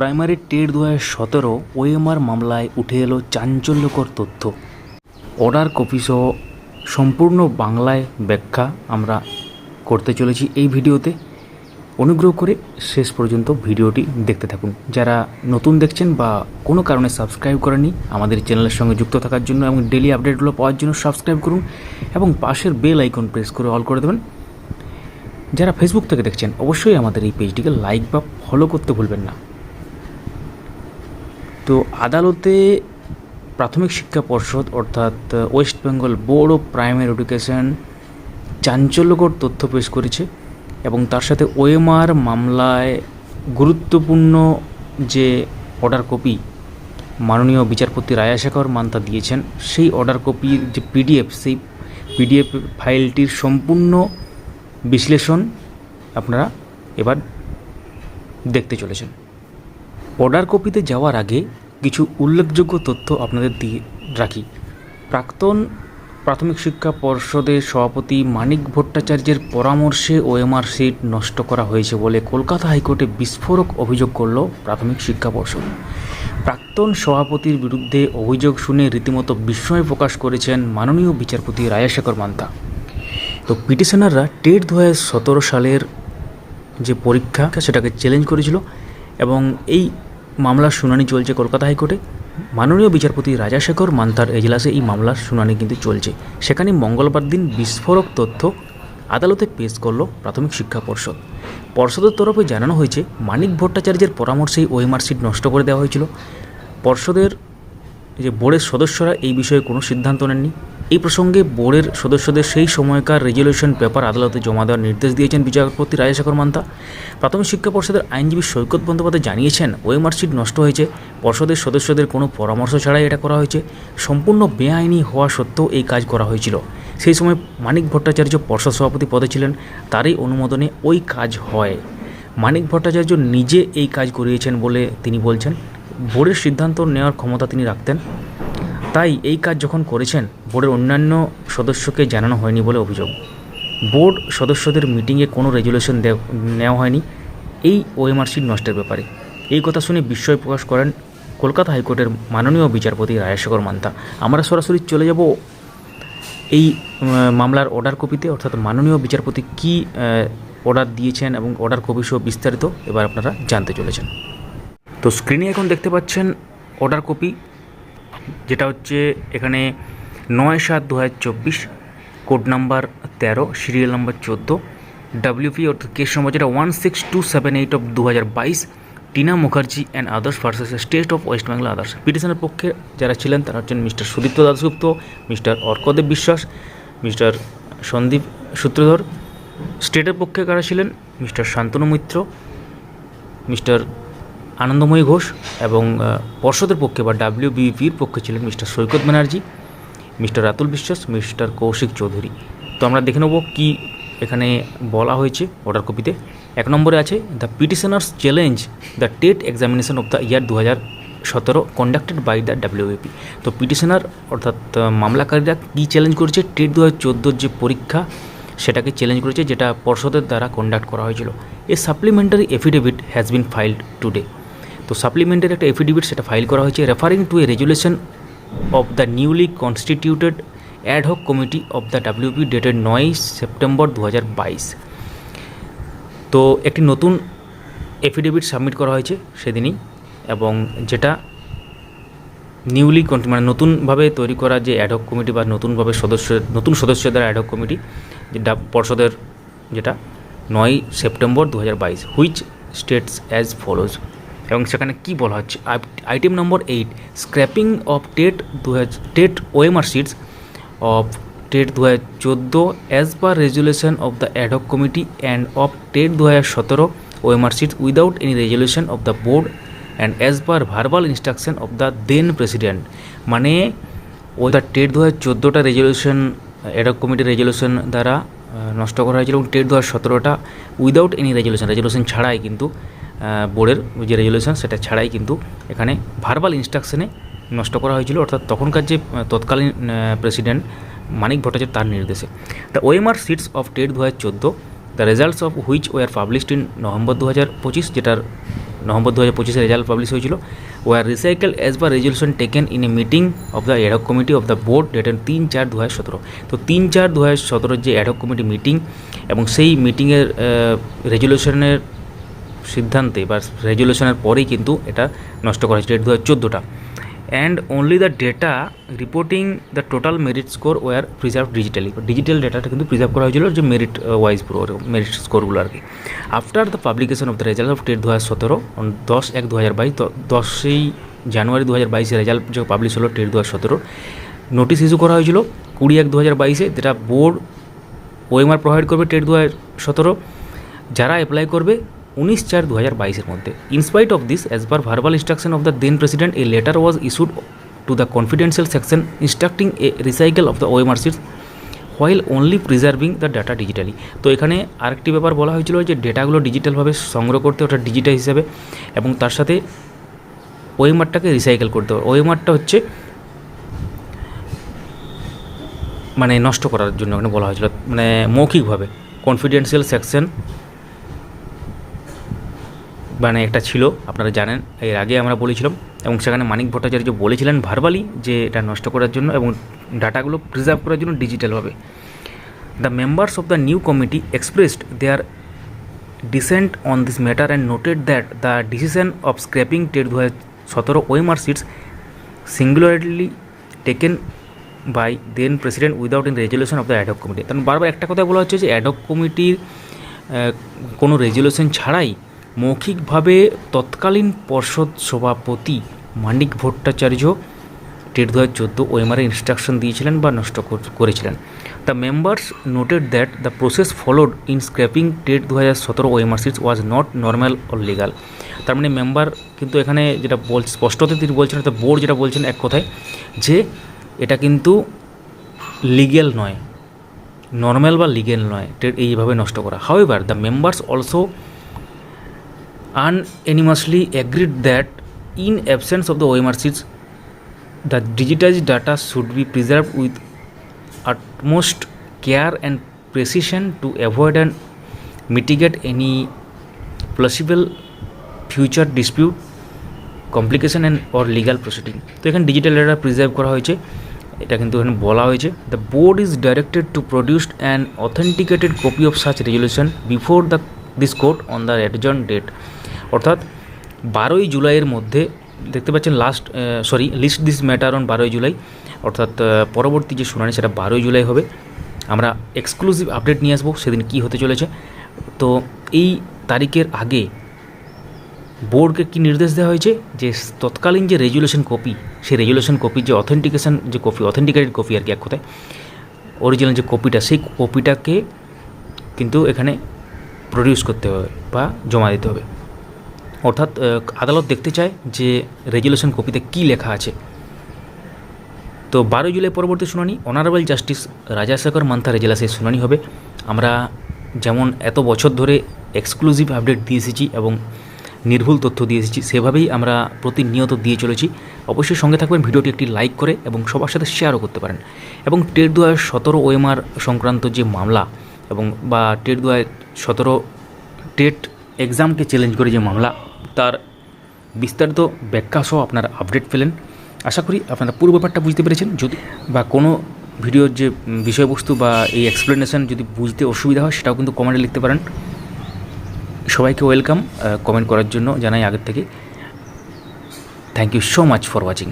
Primary TET দু হাজার সতেরো ওএমআর মামলায় উঠে এলো চাঞ্চল্যকর তথ্য। অর্ডার কপি সহ সম্পূর্ণ বাংলায় ব্যাখ্যা আমরা করতে চলেছি এই ভিডিওতে। অনুগ্রহ করে শেষ পর্যন্ত ভিডিওটি দেখতে থাকুন। যারা নতুন দেখছেন বা কোনো কারণে সাবস্ক্রাইব করেনি আমাদের চ্যানেলের সঙ্গে যুক্ত থাকার জন্য এবং ডেলি আপডেটগুলো পাওয়ার জন্য সাবস্ক্রাইব করুন এবং পাশের বেল আইকন প্রেস করে অল করে দেবেন। যারা ফেসবুক থেকে দেখছেন, অবশ্যই আমাদের এই পেজটিকে লাইক বা ফলো করতে ভুলবেন না। তো আদালতে প্রাথমিক শিক্ষা পর্ষদ অর্থাৎ West Bengal board of primary education চাঞ্চল্যকর তথ্য পেশ করেছে এবং তার সাথে ওএমআর মামলায় গুরুত্বপূর্ণ যে অর্ডার কপি মাননীয় বিচারপতি রায়াশেখর মান্তা দিয়েছেন, সেই অর্ডার কপির যে পিডিএফ সেই পিডিএফ ফাইলটির সম্পূর্ণ বিশ্লেষণ আপনারা এবার দেখতে চলেছেন। অর্ডার কপিতে যাওয়ার আগে কিছু উল্লেখযোগ্য তথ্য আপনাদের দিয়ে রাখি। প্রাক্তন প্রাথমিক শিক্ষা পর্ষদের সভাপতি মানিক ভট্টাচার্যের পরামর্শে ওএমআর সিট নষ্ট করা হয়েছে বলে কলকাতা হাইকোর্টে বিস্ফোরক অভিযোগ করল প্রাথমিক শিক্ষা পর্ষদ। প্রাক্তন সভাপতির বিরুদ্ধে অভিযোগ শুনে রীতিমতো বিস্ময় প্রকাশ করেছেন মাননীয় বিচারপতি রায়াশেখর মান্তা। তো পিটিশনাররা টেট দু সতেরো সালের যে পরীক্ষা, সেটাকে চ্যালেঞ্জ করেছিল এবং এই মামলার শুনানি চলছে কলকাতা হাইকোর্টে। মাননীয় বিচারপতি রাজাশেখর মান্তার এজলাসে এই মামলার শুনানি কিন্তু চলছে। সেখানে মঙ্গলবার দিন বিস্ফোরক তথ্য আদালতে পেশ করল প্রাথমিক শিক্ষা পর্ষদ। পর্ষদের তরফে জানানো হয়েছে, মানিক ভট্টাচার্যের পরামর্শেই ওএমআর সিট নষ্ট করে দেওয়া হয়েছিল। পর্ষদের যে বোর্ডের সদস্যরা এই বিষয়ে কোনো সিদ্ধান্ত নেননি। এই প্রসঙ্গে বোর্ডের সদস্যদের সেই সময়কার রেজলিউশন পেপার আদালতে জমা দেওয়ার নির্দেশ দিয়েছেন বিচারপতি রাজশেখর মান্তা। প্রাথমিক শিক্ষা পর্ষদের আইনজীবী সৈকত বন্দ্যোপাধ্যায় জানিয়েছেন ওএমআর সিট নষ্ট হয়েছে। পর্ষদের সদস্যদের কোনো পরামর্শ ছাড়াই এটা করা হয়েছে। সম্পূর্ণ বেআইনি হওয়া সত্ত্বেও এই কাজ করা হয়েছিল। সেই সময় মানিক ভট্টাচার্য পর্ষদ সভাপতি পদে ছিলেন, তারই অনুমোদনে ওই কাজ হয়। মানিক ভট্টাচার্য নিজে এই কাজ করিয়েছেন বলে তিনি বলছেন, বোর্ডের সিদ্ধান্ত নেওয়ার ক্ষমতা তিনি রাখতেন। তাই এই কাজ যখন করেছেন বোর্ডের অন্যান্য সদস্যকে জানানো হয়নি বলে অভিযোগ। বোর্ড সদস্যদের মিটিংয়ে কোনো রেজুলেশন নেওয়া হয়নি। এই ওএমআর সিট নষ্টের ব্যাপারে। এই কথা শুনে বিস্ময় প্রকাশ করেন কলকাতা হাইকোর্টের মাননীয় বিচারপতি রায়শেখর মান্তা। আমরা সরাসরি চলে যাব এই মামলার অর্ডার কপিতে। অর্থাৎ মাননীয় বিচারপতি কী অর্ডার দিয়েছেন এবং অর্ডার কপি সহ বিস্তারিত এবার আপনারা জানতে চলেছেন। তো স্ক্রিনে এখন দেখতে পাচ্ছেন অর্ডার কপি, যেটা হচ্ছে এখানে নয় সাত দু হাজার চব্বিশ কোড নাম্বার তেরো সিরিয়াল নাম্বার চোদ্দ ডাব্লিউপি অর্থাৎ কেস নম্বর যেটা one six two seven eight of দু হাজার বাইশ Tina Mukherjee and others versus state of West Bengal others পিটিশনের পক্ষে যারা ছিলেন, তারা হচ্ছেন mister Sudipta Dasgupta mister Arkadeb Biswas mister Sandip Sutradhar. স্টেটের পক্ষে কারা ছিলেন? মিস্টার শান্তনু মিত্র মিস্টার আনন্দময়ী ঘোষ এবং পর্ষদের পক্ষে বা ডাব্লিউবিপির পক্ষে ছিলেন mister Saikat Banerjee. Mister Ratul Biswas, mister Kaushik Chowdhury. তো আমরা দেখে নেব কী এখানে বলা হয়েছে অর্ডার কপিতে এক নম্বরে আছে the petitioners challenge the TET examination of the year দু হাজার সতেরো কন্ডাক্টেড বাই দ্য ডাব্লিউএপি তো পিটিশনার অর্থাৎ মামলাকারীরা কী চ্যালেঞ্জ করেছে? টেট দু হাজার যে পরীক্ষা, সেটাকে চ্যালেঞ্জ করেছে, যেটা পর্ষদের দ্বারা কন্ডাক্ট করা হয়েছিল। A supplementary affidavit has been filed today তো সাপ্লিমেন্টারি একটা এফিডেভিট সেটা ফাইল করা হয়েছে। Referring to a resolution of the newly constituted ad hoc committee of the WP dated নয় সেপ্টেম্বর দু তো একটি নতুন এফিডেভিট সাবমিট করা হয়েছে সেদিনই এবং যেটা নিউলি মানে নতুনভাবে তৈরি করা যে অ্যাডহক কমিটি বা নতুনভাবে সদস্য নতুন সদস্যদের অ্যাডহক কমিটি যেটা পর্ষদের যেটা, নয় সেপ্টেম্বর দু হাজার বাইশ হুইচ স্টেটস অ্যাজ ফলোজ এবং সেখানে কি বলা হচ্ছে? Item number eight scrapping of TET দু হাজার TET OMR sheets of TET দু হাজার চোদ্দ as per resolution of the ad hoc committee and of TET দু হাজার সতেরো OMR sheets without any resolution of the board and as per verbal instruction of the then president মানে ওই the TET দু হাজার চোদ্দোটা রেজলিউশন অ্যাডক কমিটির resolution দ্বারা নষ্ট করা হয়েছিল এবং টেট দু হাজার সতেরোটা উইদাউট এনি রেজলিউশন রেজলিউশন ছাড়াই কিন্তু বোর্ডের যে রেজলিউশন সেটা ছাড়াই কিন্তু এখানে ভার্বাল ইনস্ট্রাকশনে নষ্ট করা হয়েছিল। অর্থাৎ তখনকার যে তৎকালীন প্রেসিডেন্ট মানিক ভট্টাচার্য তার নির্দেশে। The OMR sheets of TET দু হাজার চোদ্দ the results of which were published in November দু হাজার পঁচিশ, যেটার নভেম্বর দু হাজার পঁচিশে রেজাল্ট পাবলিশ হয়েছিল ওয়ার রিসাইকেল অ্যাজ বা resolution taken in a meeting of the ad hoc committee of the board dated তিন চার দু হাজার সতেরো। তো তিন চার দু হাজার সতেরোর যে অ্যাডক কমিটি মিটিং এবং সেই মিটিংয়ের রেজলিউশনের সিদ্ধান্তে বা রেজুলেশনের পরেই কিন্তু এটা নষ্ট করা হয়েছে ডেট দু হাজার চোদ্দোটা and only the data reporting the total merit score were preserve digitally digital ডেটাটা কিন্তু প্রিজার্ভ করা হয়েছিল যে মেরিট ওয়াইজ পুরো মেরিট স্কোরগুলো আর কি। After the publication of the result of TET দু হাজার সতেরো দশ এক দু হাজার বাইশ দশই জানুয়ারি দু হাজার বাইশে রেজাল্ট যে পাবলিশ হলো টেট দু হাজার সতেরো নোটিশ ইস্যু করা হয়েছিল কুড়ি এক দু হাজার বাইশে, যেটা বোর্ড ওএমআর প্রোভাইড করবে টেট দু হাজার সতেরো। যারা অ্যাপ্লাই করবে উনিশ চার দু হাজার বাইশের মধ্যে। In spite of this as per verbal instruction of the then president a letter was issued to the confidential section instructing a recycle of the OMR sheets while only preserving the data digitally তো এখানে আরেকটি ব্যাপার বলা হয়েছিল যে ডেটাগুলো ডিজিটালভাবে সংগ্রহ করতে ওটা ডিজিটাল হিসাবে এবং তার সাথে ওএমআরটাকে রিসাইকেল করতে হবে। ওএমআরটা হচ্ছে মানে নষ্ট করার জন্য ওখানে বলা হয়েছিল। মানে মৌখিকভাবে কনফিডেন্সিয়াল সেকশন মানে একটা ছিল, আপনারা জানেন, এর আগে আমরা বলেছিলাম, এবং সেখানে মানিক ভট্টাচার্য বলেছিলেন ভার্বালি যে এটা নষ্ট করার জন্য এবং ডাটাগুলো প্রিজার্ভ করার জন্য ডিজিটালভাবে the members of the new committee expressed their dissent on this matter and noted that the decision of scrapping TET দু হাজার সতেরো OMR sheets singularly taken by then president without in resolution of the ad hoc committee কারণ বারবার একটা কথা বলা হচ্ছে যে অ্যাডক কমিটির কোনো রেজলিউশন ছাড়াই মৌখিকভাবে তৎকালীন পর্ষদ সভাপতি মানিক ভট্টাচার্য টেট দু হাজার চোদ্দ ওএমআর ইনস্ট্রাকশন দিয়েছিলেন বা নষ্ট করেছিলেন। The members noted that the process followed in scrapping TET দু হাজার সতেরো OMR sheets was not normal or legal তার মানে মেম্বার কিন্তু এখানে যেটা বল স্পষ্টতে তিনি বলছেন, অর্থাৎ বোর্ড যেটা বলছেন এক কথায়, যে এটা কিন্তু লিগেল নয়। নর্মাল বা লিগেল নয়। এইভাবে নষ্ট করা। However the members also unanimously agreed that in absence of the OMR sheets, the digitized data should be preserved with utmost care and precision to avoid and mitigate any possible future dispute complication and or legal proceeding তো এখানে digital data preserve করা হয়েছে এটা কিন্তু এখানে বলা হয়েছে the board is directed to produce an authenticated copy of such resolution before the this court on the adjourned date অর্থাৎ বারোই জুলাইয়ের মধ্যে, দেখতে পাচ্ছেন last sorry list this matter on বারোই জুলাই, অর্থাৎ পরবর্তী যে শুনানি সেটা বারোই জুলাই হবে। আমরা এক্সক্লুসিভ আপডেট নিয়ে আসব সেদিন কী হতে চলেছে। তো এই তারিখের আগে বোর্ডকে কী নির্দেশ দেওয়া হয়েছে? যে তৎকালীন যে রেজুলেশন কপি সেই রেজুলেশন কপির যে অথেন্টিকেশন যে কপি অথেন্টিকেটেড কপি আর কি এক কথায় অরিজিনাল যে কপিটা সেই কপিটাকে কিন্তু এখানে প্রডিউস করতে হবে বা জমা দিতে হবে। অর্থাৎ আদালত দেখতে চায় যে রেজুলেশন কপিতে কী লেখা আছে। তো বারোই জুলাই পরবর্তী শুনানি অনারেবল জাস্টিস রাজাশেখর মান্থার এজলাসে শুনানি হবে। আমরা যেমন এত বছর ধরে এক্সক্লুসিভ আপডেট দিয়ে এসেছি এবং নির্ভুল তথ্য দিয়ে এসেছি, সেভাবেই আমরা প্রতিনিয়ত দিয়ে চলেছি। অবশ্যই সঙ্গে থাকবেন, ভিডিওটি একটি লাইক করে এবং সবার সাথে শেয়ারও করতে পারেন। এবং টেট দু সতেরো ওএমআর সংক্রান্ত যে মামলা এবং বা টেট দু হাজার সতেরো টেট এক্সামকে চ্যালেঞ্জ করে যে মামলা, তার বিস্তারিত ব্যাখ্যা সহ আপনারা আপডেট পেলেন। আশা করি আপনারা পুরো ব্যাপারটা বুঝতে পেরেছেন। যদি বা কোনো ভিডিওর যে বিষয়বস্তু বা এই এক্সপ্লেনেশন যদি বুঝতে অসুবিধা হয়, সেটাও কিন্তু কমেন্টে লিখতে পারেন। সবাইকে ওয়েলকাম কমেন্ট করার জন্য জানাই আগের থেকে। Thank you so much for watching